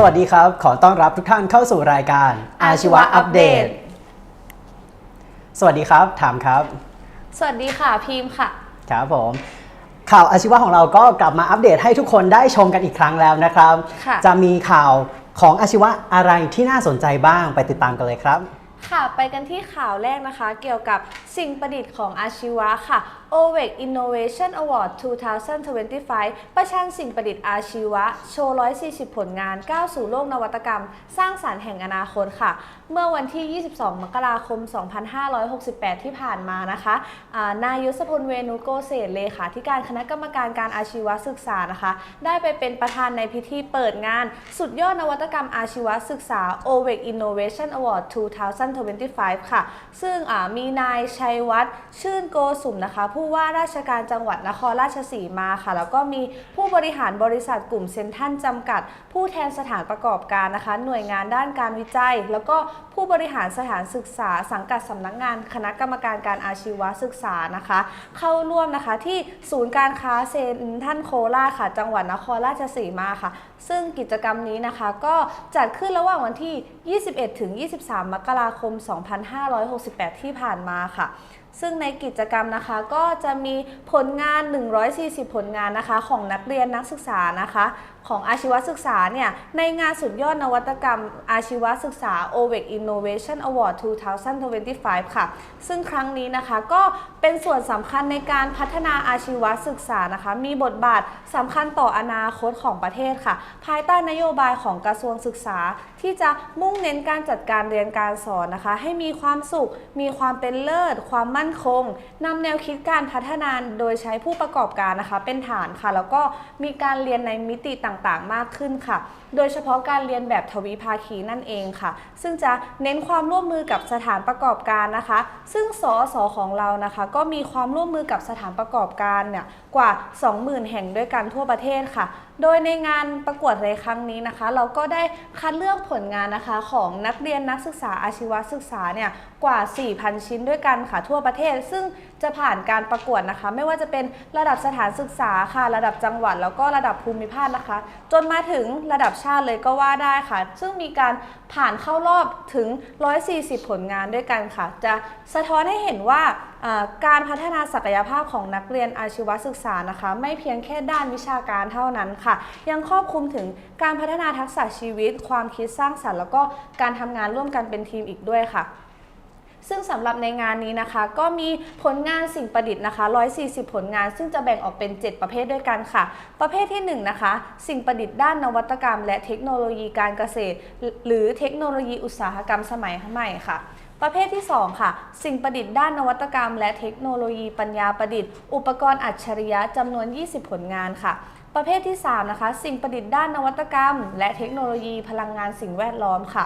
สวัสดีครับ ขอต้อนรับทุกท่านเข้าสู่รายการอาชีวะอัปเดต สวัสดีครับ ถามครับ สวัสดีค่ะพิมพ์ค่ะ ครับผม ข่าวอาชีวะของเราก็กลับมาอัปเดตให้ทุกคนได้ชมกันอีกครั้งแล้วนะครับ ค่ะ จะมีข่าวของอาชีวะอะไรที่น่าสนใจบ้างไปติดตามกันเลยครับ ค่ะ ไปกันที่ข่าวแรกนะคะ เกี่ยวกับสิ่งประดิษฐ์ของอาชีวะค่ะ OVEC Innovation Award 2025 ประชันสิ่งประดิษฐ์อาชีวะ โชว์ 140 ผลงานก้าวสู่โลกนวัตกรรม สร้างสารรค์แห่งอนาคตค่ะ เมื่อวันที่ 22 มกราคม 2568 ที่ผ่านมานะคะานายยศพลเวนุโกเศษเลขาธิการคณะกรรมการการอาชีวศึกษานะคะ ได้ไปเป็นประธานในพิธีเปิดงาน สุดยอดนวัตกรรมอาชีวศึกษา OVEC Innovation Award 2025ค่ะ ซึ่งมีนายชัยวัฒน์ชื่นโกสุมนะคะ ผู้ว่าราชการจังหวัดนครราชสีมาค่ะ แล้วก็มีผู้บริหารบริษัทกลุ่มเซนทันจำกัด ผู้แทนสถานประกอบการนะคะ หน่วยงานด้านการวิจัย แล้วก็ผู้บริหารสถานศึกษา สังกัดสำนักงานคณะกรรมการการอาชีวศึกษานะคะ เข้าร่วมนะคะที่ศูนย์การค้าเซนทันโคราชค่ะ จังหวัดนครราชสีมาค่ะ ซึ่งกิจกรรมนี้นะคะ ก็จัดขึ้นระหว่างวันที่ 21 ถึง 23 มกราคมคม 2568 ที่ผ่านมาค่ะ ซึ่งในกิจกรรมนะคะก็จะมีผลงาน 140 ผลงานนะคะ ของนักเรียนนักศึกษานะคะ ของอาชีวศึกษาเนี่ยในงานสุดยอดนวัตกรรมอาชีวศึกษา OVEC Innovation Award 2025 ค่ะ ซึ่งครั้งนี้นะคะก็เป็นส่วนสำคัญในการพัฒนาอาชีวศึกษานะคะ มีบทบาทสำคัญต่ออนาคตของประเทศค่ะ ภายใต้นโยบายของกระทรวงศึกษา ที่จะมุ่งเน้นการจัดการเรียนการสอนนะคะ ให้มีความสุข มีความเป็นเลิศ ความมั่นคงนำแนวคิดการพัฒนาโดยใช้ผู้ประกอบการนะคะ เป็นฐานค่ะ แล้วก็มีการเรียนในมิติต่างๆ มากขึ้นค่ะโดยเฉพาะการเรียนแบบทวิภาคีนั่นเองค่ะ ซึ่งจะเน้นความร่วมมือกับสถานประกอบการนะคะ ซึ่งสอสอของเรานะคะ ก็มีความร่วมมือกับสถานประกอบการเนี่ยกว่า 20,000 แห่งด้วยกันทั่วประเทศค่ะ โดยในงานประกวดในครั้งนี้นะคะ เราก็ได้คัดเลือกผลงานนะคะของนักเรียนนักศึกษาอาชีวศึกษาเนี่ยกว่า 4,000 ชิ้นด้วยกันค่ะทั่วประเทศ ซึ่ง จะผ่านการประกวดนะคะ ไม่ว่าจะเป็นระดับสถานศึกษาค่ะ ระดับจังหวัด แล้วก็ระดับภูมิภาคนะคะ จนมาถึงระดับชาติเลยก็ว่าได้ค่ะ ซึ่งมีการผ่านเข้ารอบถึง 140 ผลงานด้วยกันค่ะ จะสะท้อนให้เห็นว่าอ่าการพัฒนาศักยภาพของนักเรียนอาชีวศึกษานะคะ ไม่เพียงแค่ด้านวิชาการเท่านั้นค่ะ ยังครอบคลุมถึงการพัฒนาทักษะชีวิต ความคิดสร้างสรรค์ แล้วก็การทำงานร่วมกันเป็นทีมอีกด้วยค่ะ ซึ่งสำหรับในงานนี้นะคะ ก็มีผลงานสิ่งประดิษฐ์นะคะ 140 ผลงาน ซึ่งจะแบ่งออกเป็น 7 ประเภทด้วยกันค่ะ ประเภทที่ 1 นะคะ สิ่งประดิษฐ์ด้านนวัตกรรม และเทคโนโลยีการเกษตร หรือเทคโนโลยีอุตสาหกรรมสมัยใหม่ค่ะ ประเภทที่ 2 ค่ะ สิ่งประดิษฐ์ด้านนวัตกรรม และเทคโนโลยีปัญญาประดิษฐ์ อุปกรณ์อัจฉริยะจำนวน 20 ผลงานค่ะ ประเภทที่ 3 นะคะ สิ่งประดิษฐ์ด้านนวัตกรรม และเทคโนโลยีพลังงานสิ่งแวดล้อมค่ะ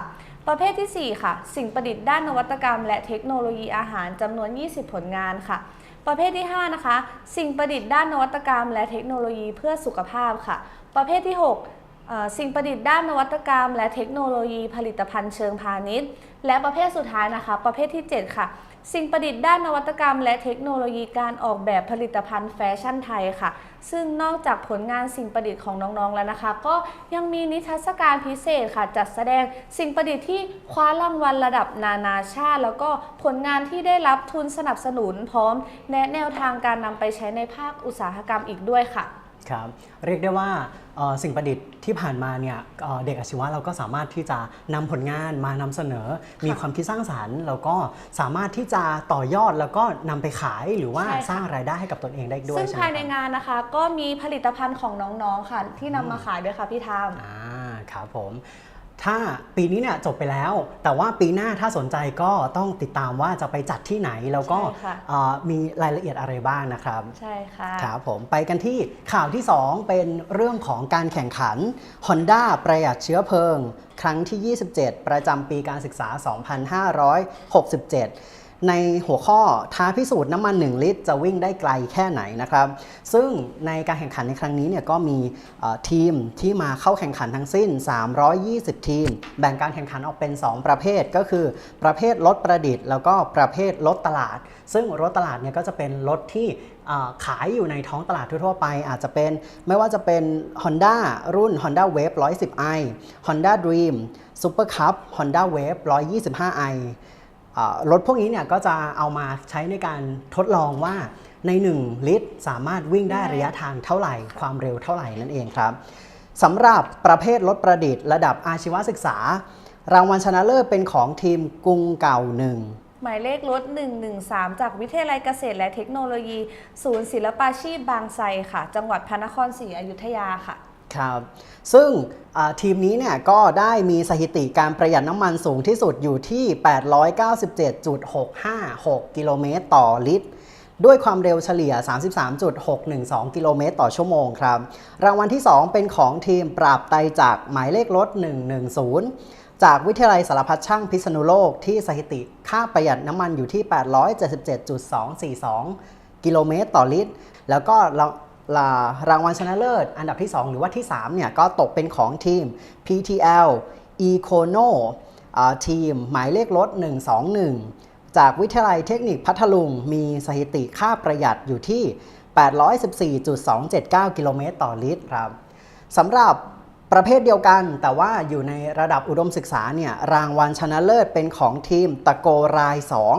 ประเภทที่ 4 ค่ะ สิ่งประดิษฐ์ด้านนวัตกรรม และเทคโนโลยีอาหารจำนวน 20 ผลงานค่ะ ประเภทที่ 5 นะคะ สิ่งประดิษฐ์ด้านนวัตกรรม และเทคโนโลยีเพื่อสุขภาพค่ะ ประเภทที่ 6 สิ่งประดิษฐ์ด้านนวัตกรรม และเทคโนโลยีผลิตภัณฑ์เชิงพาณิชย์ และประเภทสุดท้ายนะคะ ประเภทที่ 7 ค่ะ สิ่งประดิษฐ์ด้านนวัตกรรม และเทคโนโลยีการออกแบบผลิตภัณฑ์แฟชั่นไทยค่ะ ซึ่งนอกจากผลงานสิ่งประดิษฐ์ของน้องๆแล้วนะคะ ก็ยังมีนิทรรศการพิเศษค่ะ จัดแสดงสิ่งประดิษฐ์ที่คว้ารางวัลระดับนานาชาติ แล้วก็ผลงานที่ได้รับทุนสนับสนุนพร้อม แนะแนวทางการนำไปใช้ในภาคอุตสาหกรรมอีกด้วยค่ะ ครับเรียกได้ว่าเอ่อสิ่งประดิษฐ์ที่ผ่านมาเนี่ยเอ่อเด็กอาชีวะเราก็สามารถที่จะนำผลงานมานำเสนอ มีความคิดสร้างสรรค์ แล้วก็สามารถที่จะต่อยอดแล้วก็นำไปขายหรือว่าใช่ค่ะสร้างรายได้ให้กับตนเองได้ด้วยซึ่งใช่ไหมภายในครับงานนะคะ ก็มีผลิตภัณฑ์ของน้องๆค่ะที่นำมาขายด้วยค่ะพี่ทามอ่าครับผม ถ้าปีนี้เนี่ยจบไปแล้ว แต่ว่าปีหน้าถ้าสนใจก็ต้องติดตามว่าจะไปจัดที่ไหนแล้วก็ใช่ค่ะ เอ่อมีรายละเอียดอะไรบ้างนะครับ ใช่ค่ะ ครับผมไปกันที่ข่าวที่ 2 เป็นเรื่องของการแข่งขัน Honda ประหยัดเชื้อเพลิง ครั้งที่ 27 ประจำปีการศึกษา 2567 ในหัวข้อท้าพิสูจน์น้ำมัน 1 ลิตร จะวิ่งได้ไกลแค่ไหนนะครับ ซึ่งในการแข่งขันในครั้งนี้เนี่ยก็มีทีมที่มาเข้าแข่งขันทั้งสิ้น 320 ทีม แบ่งการแข่งขันออกเป็น 2 ประเภทก็คือ ประเภทรถประดิษฐ์ แล้วก็ประเภทรถตลาด ซึ่งรถตลาดเนี่ยก็จะเป็นรถที่ขายอยู่ในท้องตลาดทั่วๆไป อาจจะเป็นไม่ว่าจะเป็น Honda รุ่น Honda Wave 110i Honda Dream Super Cup Honda Wave 125i รถพวกนี้เนี่ยก็จะเอามาใช้ในการทดลองว่าใน 1 ลิตร สามารถวิ่งได้ระยะทางเท่าไหร่ ความเร็วเท่าไหร่นั่นเองครับสำหรับประเภทรถประดิษฐ์ระดับอาชีวศึกษา รางวัลชนะเลิศเป็นของทีมกรุงเก่าหนึ่งหมายเลขรถ 113 จากวิทยาลัยเกษตรและเทคโนโลยี ศูนย์ศิลปาชีพบางไทรค่ะ จังหวัดพระนครศรีอยุธยาค่ะ ครับ ซึ่งทีมนี้เนี่ยก็ได้มีสถิติการประหยัดน้ำมันสูงที่สุดอยู่ที่ 897.656 กิโลเมตรต่อลิตร ด้วยความเร็วเฉลี่ย 33.612 กิโลเมตรต่อชั่วโมงครับ รางวัลที่ 2 เป็นของทีมปราบไตจากหมายเลขรถ 110จากวิทยาลัยสารพัดช่างพิษณุโลกที่สถิติค่าประหยัดน้ำมันอยู่ที่ 877.242 กิโลเมตรต่อลิตร แล้วก็ รางรางวัลชนะเลิศ อันดับที่ 2 หรือว่าที่3เนี่ยก็ตกเป็นของทีม PTL Econo ทีมหมายเลขรถ 121 จากวิทยาลัยเทคนิคพัทลุง มีสถิติค่าประหยัดอยู่ที่ 814.279 กิโลเมตรต่อลิตรครับสำหรับประเภทเดียวกันแต่ว่าอยู่ในระดับอุดมศึกษาเนี่ยรางวัลชนะเลิศเป็นของทีมตะโกราย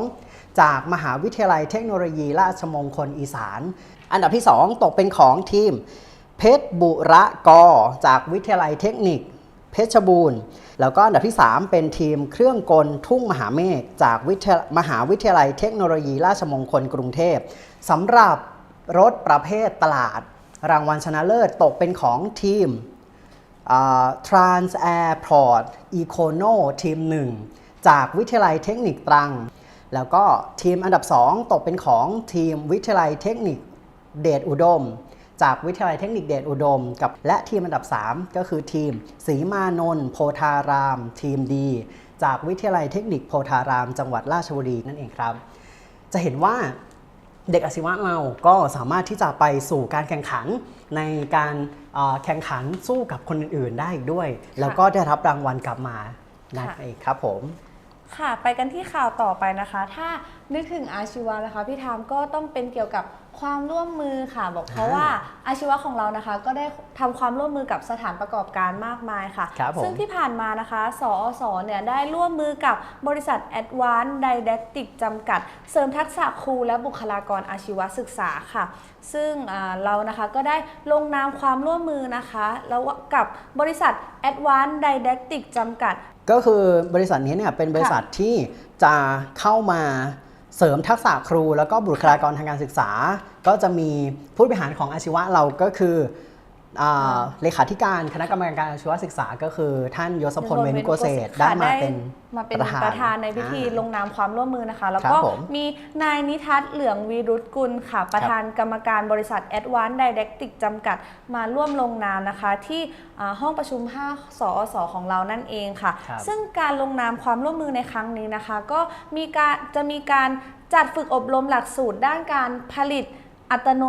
2 จากมหาวิทยาลัยเทคโนโลยีราชมงคลอีสาน อันดับที่ 2 ตกเป็นของทีม เพชรบุระกอ จากวิทยาลัยเทคนิค เพชรบูรณ์ แล้วก็อันดับที่ 3 เป็นทีมเครื่องกลทุ่งมหาเมฆจากมหาวิทยาลัยเทคโนโลยีราชมงคลกรุงเทพสำหรับรถประเภทตลาด รางวัลชนะเลิศตกเป็นของทีมอ่า Trans Airport Econo ทีม 1 จากวิทยาลัยเทคนิคตรัง แล้วก็ทีมอันดับ 2 ตกเป็นของทีมวิทยาลัยเทคนิค เดชอุดม จากวิทยาลัยเทคนิคเดชอุดม กับและทีมอันดับ 3 ก็คือทีมศรีมานนท์โพธาราม ทีมดี จากวิทยาลัยเทคนิคโพธาราม จังหวัดราชบุรีนั่นเองครับ จะเห็นว่าเด็กอาชีวะเราก็สามารถที่จะไปสู่การแข่งขันในการเอ่อแข่งขันสู้กับคนอื่นๆได้อีกด้วย แล้วก็ได้รับรางวัลกลับมานั่นค่ะเองครับผมค่ะ ไปกันที่ข่าวต่อไปนะคะ ถ้านึกถึงอาชีวะนะคะ พี่ทามก็ต้องเป็นเกี่ยวกับ ความร่วมมือค่ะบอกเพราะอ่าว่าอาชีวะของเรานะคะ ก็ได้ทำความร่วมมือกับสถานประกอบการมากมายค่ะครับผมซึ่งที่ผ่านมานะคะ สอสเนี่ยได้ร่วมมือกับบริษัท Advanced Didactic จำกัด เสริมทักษะครูและบุคลากรอาชีวศึกษาค่ะ ซึ่งอ่าเรานะคะก็ได้ลงนามความร่วมมือนะคะแล้วกับบริษัท Advanced Didactic จำกัด ก็คือบริษัทนี้เนี่ยเป็นบริษัทที่จะเข้ามา เสริมทักษะครูแล้วก็บุคลากรทางการศึกษา ก็จะมีผู้บริหารของอาชีวะเราก็คือ เลขาธิการคณะกรรมการอาชีวศึกษาก็คือ ท่านยศพลเวนุโกเศษได้มาเป็นมาเป็นประธานในพิธีอ่าลงนามความร่วมมือนะคะ แล้วครับก็ผมมีนายนิทัศน์เหลืองวีรุตกุลค่ะ ประธานกรรมการบริษัท Advanced Didactic จำกัดมาร่วมลงนามนะคะ ที่อ่าห้องประชุม 5 สอสของเรานั่นเองค่ะครับซึ่งการลงนามความร่วมมือในครั้งนี้นะคะ ก็มีการจะมีการจัดฝึกอบรมหลักสูตรด้านการผลิตอัตโน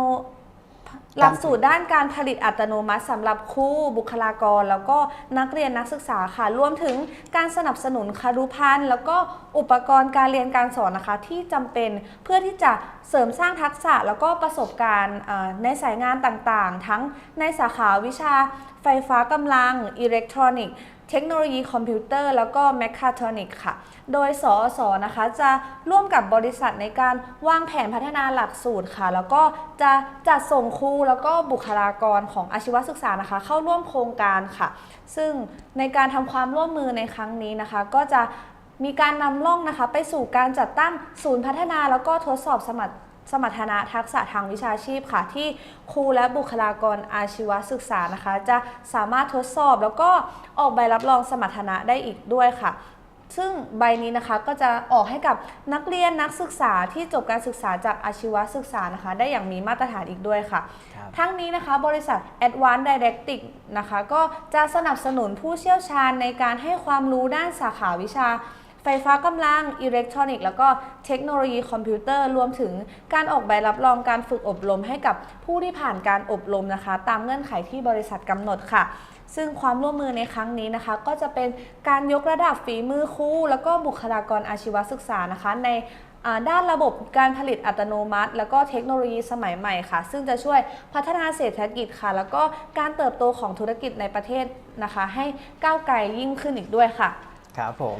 หลักสูตรด้านการผลิตอัตโนมัติสำหรับครูบุคลากร แล้วก็นักเรียนนักศึกษาค่ะรวมถึงการสนับสนุนคารุพันธ์แล้วก็อุปกรณ์การเรียนการสอนนะคะ ที่จำเป็นเพื่อที่จะเสริมสร้างทักษะแล้วก็ประสบการณ์อ่าในสายงานต่างๆ ทั้งในสาขาวิชาไฟฟ้ากำลังอิเล็กทรอนิกส์ เทคโนโลยีคอมพิวเตอร์แล้วก็แมคคาทรอนิกค่ะ โดยสอสอนะคะจะร่วมกับบริษัทในการวางแผนพัฒนาหลักสูตรค่ะ แล้วก็จะจัดส่งครูแล้วก็บุคลากรของอาชีวศึกษานะคะ เข้าร่วมโครงการค่ะ ซึ่งในการทำความร่วมมือในครั้งนี้นะคะ ก็จะมีการนำล่องนะคะ ไปสู่การจัดตั้งศูนย์พัฒนาแล้วก็ทดสอบสมรรถ สมรรถนะทักษะทางวิชาชีพค่ะ ที่ครูและบุคลากรอาชีวศึกษานะคะ จะสามารถทดสอบแล้วก็ออกใบรับรองสมรรถนะได้อีกด้วยค่ะซึ่งใบนี้นะคะก็จะออกให้กับนักเรียนนักศึกษาที่จบการศึกษาจากอาชีวศึกษานะคะ ได้อย่างมีมาตรฐานอีกด้วยค่ะครับทั้งนี้นะคะบริษัท Advanced Didactic นะคะ ก็จะสนับสนุนผู้เชี่ยวชาญในการให้ความรู้ด้านสาขาวิชา ไฟฟ้ากำลังอิเล็กทรอนิกส์แล้วก็เทคโนโลยีคอมพิวเตอร์รวมถึงการออกใบรับรองการฝึกอบรมให้กับผู้ที่ผ่านการอบรมนะคะ ตามเงื่อนไขที่บริษัทกำหนดค่ะซึ่งความร่วมมือในครั้งนี้นะคะ ก็จะเป็นการยกระดับฝีมือครูแล้วก็บุคลากรอาชีวศึกษานะคะในด้านระบบการผลิตอัตโนมัติ แล้วก็เทคโนโลยีสมัยใหม่ค่ะ ซึ่งจะช่วยพัฒนาเศรษฐกิจค่ะ แล้วก็การเติบโตของธุรกิจในประเทศนะคะ ให้ก้าวไกลยิ่งขึ้นอีกด้วยค่ะ ครับผม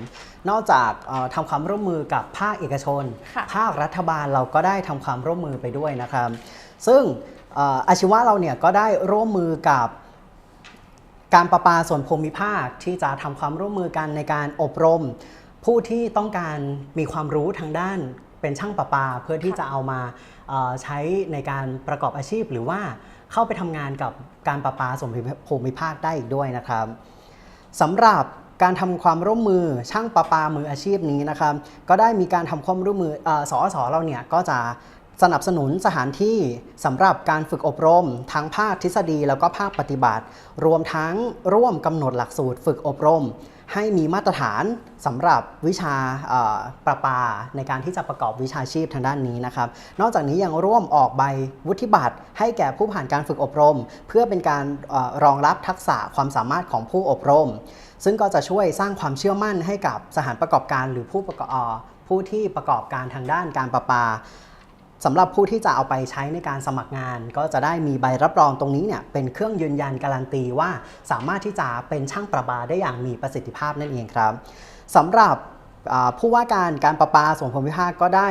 นอกจากเอ่อทำความร่วมมือกับภาคเอกชนค่ะภาครัฐบาลเราก็ได้ทำความร่วมมือไปด้วยนะครับ ซึ่งเอ่ออาชีวะเราเนี่ยก็ได้ร่วมมือกับการประปาส่วนภูมิภาคที่จะทำความร่วมมือกันในการอบรม ผู้ที่ต้องการมีความรู้ทางด้านเป็นช่างประปา เพื่อที่จะเอามาเอ่อใช้ในการประกอบอาชีพ หรือว่าเข้าไปทำงานกับการประปาส่วนภูมิภาคได้อีกด้วยนะครับสำหรับ การทำความร่วมมือช่างประปามืออาชีพนี้นะครับ ก็ได้มีการทำความร่วมมือเออสอสเราเนี่ยก็จะสนับสนุนสถานที่สำหรับการฝึกอบรม ทั้งภาคทฤษฎีแล้วก็ภาคปฏิบัติ รวมทั้งร่วมกำหนดหลักสูตรฝึกอบรม ให้มีมาตรฐานสำหรับวิชาประปาในการที่จะประกอบวิชาชีพทางด้านนี้นะครับ นอกจากนี้ยังร่วมออกใบวุฒิบัตรให้แก่ผู้ผ่านการฝึกอบรม เพื่อเป็นการอรองรับทักษะความสามารถของผู้อบรม ซึ่งก็จะช่วยสร้างความเชื่อมั่นให้กับสถานประกอบการหรือผู้ประกอบอผู้ที่ประกอบการทางด้านการประปา สำหรับผู้ที่จะเอาไปใช้ในการสมัครงาน ก็จะได้มีใบรับรองตรงนี้เนี่ยเป็นเครื่องยืนยันการันตีว่า สามารถที่จะเป็นช่างประปาได้อย่างมีประสิทธิภาพนั่นเองครับสำหรับผู้ว่าการการประปาส่วนภูมิภาคก็ได้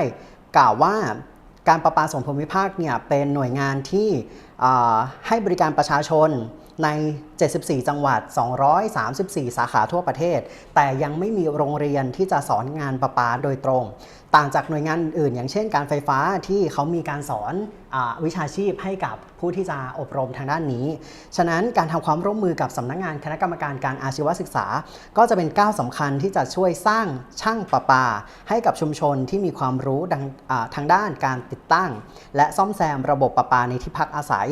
กล่าวว่าการประปาส่วนภูมิภาคเนี่ยเป็นหน่วยงานที่ให้บริการประชาชนใน 74 จังหวัด 234 สาขาทั่วประเทศ แต่ยังไม่มีโรงเรียนที่จะสอนงานประปาโดยตรง ต่างจากหน่วยงานอื่น อย่างเช่น การไฟฟ้าที่เขามีการสอนอวิชาชีพให้กับผู้ที่จะอบรมทางด้านนี้ ฉะนั้นการทำความร่วมมือกับสำนักงานคณะกรรมการการอาชีวศึกษา ก็จะเป็นก้าวสำคัญที่จะช่วยสร้างช่างประปา ให้กับชุมชนที่มีความรู้ดังทางด้านการติดตั้ง และซ่อมแซมระบบประปาในที่พักอาศัย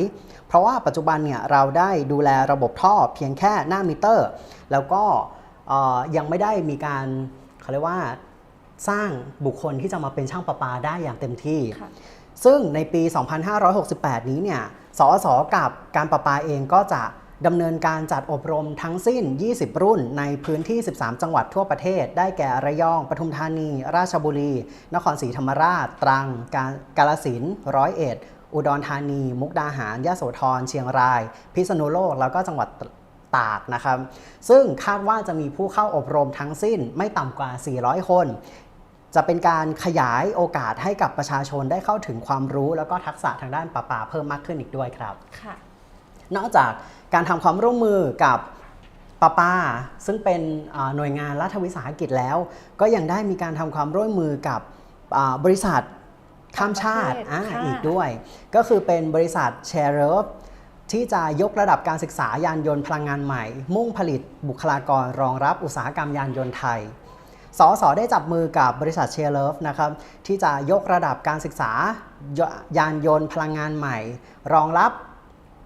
เพราะว่าปัจจุบันเนี่ยเราได้ดูแลระบบท่อเพียงแค่หน้ามิเตอร์ แล้วก็ยังไม่ได้มีการเขาเรียกว่า สร้างบุคคลที่จะมาเป็นช่างประปาได้อย่างเต็มที่ค่ะซึ่งในปี 2568 นี้เนี่ย สอสอกับการประปาเองก็จะดำเนินการจัดอบรมทั้งสิ้น 20 รุ่นในพื้นที่ 13 จังหวัดทั่วประเทศ ได้แก่ระยอง ปทุมธานี ราชบุรี นครศรีธรรมราช ตรัง กาฬกาฬสินธุ์ร้อยเอ็ด อุดรธานี มุกดาหารยโสธร เชียงราย พิษณุโลก แล้วก็จังหวัดตากนะครับ ซึ่งคาดว่าจะมีผู้เข้าอบรมทั้งสิ้นไม่ต่ำกว่า 400 คน จะเป็นการขยายโอกาสให้กับประชาชนได้เข้าถึงความรู้ แล้วก็ทักษะทางด้านประปาเพิ่มมากขึ้นอีกด้วยครับค่ะนอกจากการทำความร่วมมือกับปาปาซึ่งเป็นอ่าหน่วยงานรัฐวิสาหกิจแล้ว ก็ยังได้มีการทำความร่วมมือกับอ่าบริษัทข้ามชาติต่างประเทศอ่าค่ะอีกด้วย ก็คือเป็นบริษัทแชร์เรฟที่จะยกระดับการศึกษายานยนต์พลังงานใหม่ มุ่งผลิตบุคลากรรองรับอุตสาหกรรมยานยนต์ไทย สสได้จับมือกับบริษัทเชลเลฟนะครับที่จะยกระดับการศึกษายานยนต์พลังงานใหม่ รองรับ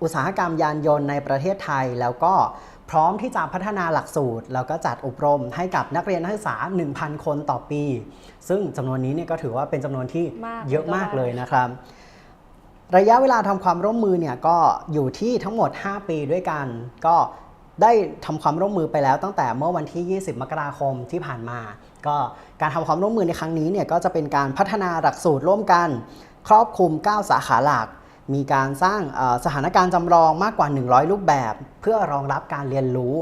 อุตสาหกรรมยานยนต์ในประเทศไทย แล้วก็พร้อมที่จะพัฒนาหลักสูตร แล้วก็จัดอบรมให้กับนักเรียนนักศึกษา 1,000 คนต่อปี ซึ่งจำนวนนี้เนี่ยก็ถือว่าเป็นจำนวนที่เยอะมากเลยก็เลยนะครับระยะเวลาทำความร่วมมือเนี่ยก็อยู่ที่ทั้งหมด 5 ปีด้วยกัน ก็ ได้ทำความร่วมมือไปแล้วตั้งแต่เมื่อวันที่ 20 มกราคมที่ผ่านมา ก็การทำความร่วมมือในครั้งนี้เนี่ยก็จะเป็นการพัฒนาหลักสูตรร่วมกัน ครอบคลุม 9 สาขาหลัก มีการสร้างสถานการณ์จำลองมากกว่า 100 รูปแบบ เพื่อรองรับการเรียนรู้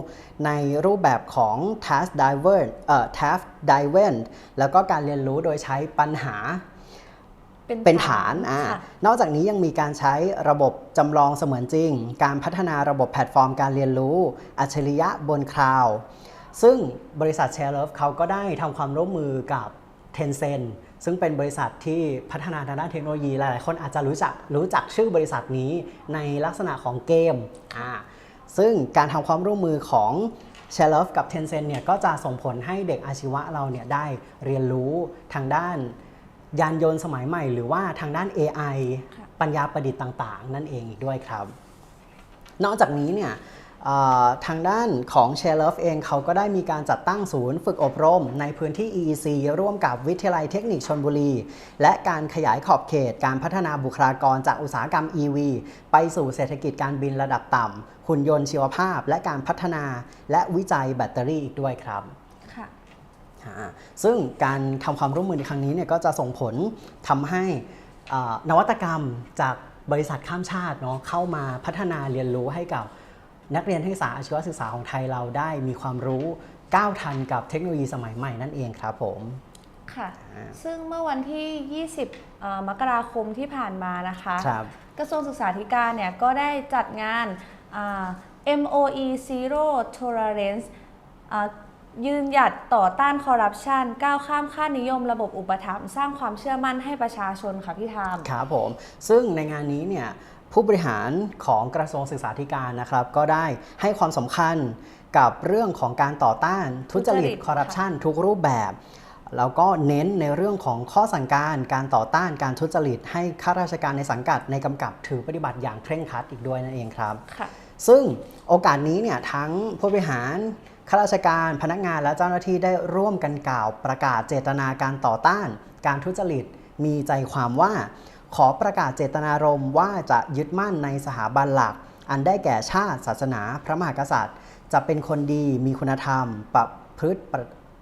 ในรูปแบบของ task driver เอ่อ task driven แล้วก็การเรียนรู้โดยใช้ปัญหา เป็นฐานอ่าค่ะนอกจากนี้ยังมีการใช้ระบบจำลองเสมือนจริง การพัฒนาระบบแพลตฟอร์มการเรียนรู้ อัจฉริยะบนคลาวด์ซึ่งบริษัท s h a r e l o v e เขาก็ได้ทำความร่วมมือกับ Tencent ซึ่งเป็นบริษัทที่พัฒนาทางด้านเทคโนโลยีหลายๆคนอาจจะรู้จักรู้จักชื่อบริษัทนี้ในลักษณะของเกมอ่าซึ่งการทำความร่วมมือของ s h a r e l o v e กับ Tencent เนี่ยก็จะส่งผลให้เด็กอาชีวะเราเนี่ยได้เรียนรู้ทางด้าน ยานยนต์สมัยใหม่หรือว่าทางด้าน AI ค่ะปัญญาประดิษฐ์ต่าง ๆ นั่นเองอีกด้วยครับ นอกจากนี้เนี่ยเอ่อทางด้านของ s h a r e l o v เองเขาก็ได้มีการจัดตั้งศูนย์ฝึกอบรม ในพื้นที่ EEC ร่วมกับวิทยาลัยเทคนิคชนบุรี และการขยายขอบเขตการพัฒนาบุคลากรจากอุตสาหกรรม EV ไปสู่เศรษฐกิจการบินระดับต่ำหุ่นยนต์ชีวภาพ และการพัฒนาและวิจัยแบตเตอรี่อีกด้วยครับค่ะอ่า ซึ่งการทำความร่วมมือในครั้งนี้เนี่ยก็จะส่งผลทำให้อ่านวัตกรรมจากบริษัทข้ามชาติเนาะเข้ามาพัฒนาเรียนรู้ให้กับนักเรียนนักศึกษาอาชีวศึกษาของไทยเราได้มีความรู้ก้าวทันกับเทคโนโลยีสมัยใหม่นั่นเองครับผมค่ะอ่าซึ่งเมื่อวันที่ 20เอ่อมกราคมที่ผ่านมานะคะครับกระทรวงศึกษาธิการเนี่ยก็ได้จัดงานอ่า MOE Zero Tolerance อ่า ยืนหยัดต่อต้านคอร์รัปชันก้าวข้ามค่านิยมระบบอุปถัมภ์สร้างความเชื่อมั่นให้ประชาชนค่ะพี่ทามครับผม ซึ่งในงานนี้เนี่ยผู้บริหารของกระทรวงศึกษาธิการนะครับ ก็ได้ให้ความสำคัญกับเรื่องของการต่อต้านทุจริทุจริตตคอร์รัปชันทุกรูปแบบแล้วก็เน้นในเรื่องของข้อสั่งการการต่อต้านการทุจริต ให้ข้าราชการในสังกัดในกำกับถือปฏิบัติอย่างเคร่งครัดอีกด้วยนั่นเองครับค่ะซึ่งโอกาสนี้เนี่ยทั้งผู้บริหาร ข้าราชการพนักงานและเจ้าหน้าที่ได้ร่วมกันกล่าวประกาศเจตนาการต่อต้าน การทุจริตมีใจความว่า ขอประกาศเจตนารมณ์ว่าจะยึดมั่นในสถาบันหลัก อันได้แก่ชาติ ศาสนา พระมหากษัตริย์ จะเป็นคนดีมีคุณธรรม ประพฤติ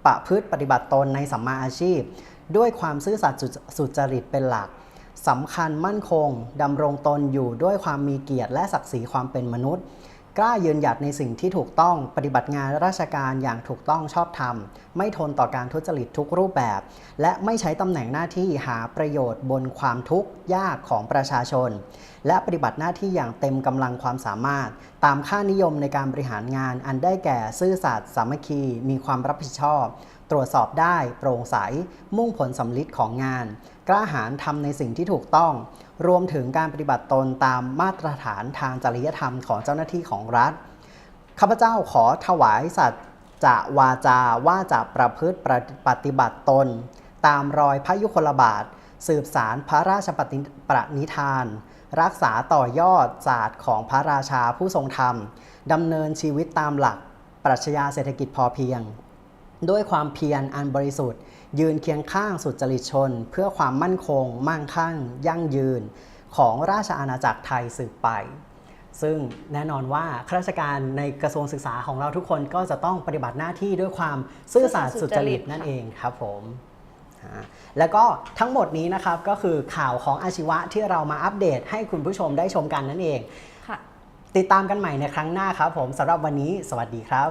ประพฤติปฏิบัติตนในสัมมาอาชีพ ด้วยความซื่อสัตย์สุจริตเป็นหลักสำคัญมั่นคงดำรงตนอยู่ด้วยความมีเกียรติและศักดิ์ศรีความเป็นมนุษย์ กล้ายืนหยัดในสิ่งที่ถูกต้องปฏิบัติงานราชการอย่างถูกต้องชอบธรรม ไม่ทนต่อการทุจริตทุกรูปแบบ และไม่ใช้ตำแหน่งหน้าที่หาประโยชน์บนความทุกข์ยากของประชาชน และปฏิบัติหน้าที่อย่างเต็มกำลังความสามารถ ตามค่านิยมในการบริหารงานอันได้แก่ซื่อสัตย์สามัคคี มีความรับผิดชอบ ตรวจสอบได้ โปร่งใส มุ่งผลสำลิดของงาน กล้าหาญทำในสิ่งที่ถูกต้อง รวมถึงการปฏิบัติตนตามมาตรฐานทางจริยธรรมของเจ้าหน้าที่ของรัฐข้าพเจ้าขอถวายสัตย์จะวาจาว่าจะประพฤติปฏิบัติตน ตามรอยพระยุคลบาท สืบสารพระราชปฏิปณิธาน รักษาต่อยอดศาสตร์ของพระราชาผู้ทรงธรรมดำเนินชีวิตตามหลักปรัชญาเศรษฐกิจพอเพียง ด้วยความเพียรอันบริสุทธิ์ ยืนเคียงข้างสุจริตชน เพื่อความมั่นคง มั่งคั่ง ยั่งยืน ของราชอาณาจักรไทยสืบไป ซึ่งแน่นอนว่าข้าราชการในกระทรวงศึกษาของเราทุกคนก็จะต้องปฏิบัติหน้าที่ด้วยความซื่อสัตย์สุจริตนั่นเองครับผม แล้วก็ทั้งหมดนี้นะครับก็คือข่าวของอาชีวะที่เรามาอัปเดตให้คุณผู้ชมได้ชมกันนั่นเองค่ะติดตามกันใหม่ในครั้งหน้าครับผมสำหรับวันนี้ สวัสดีครับ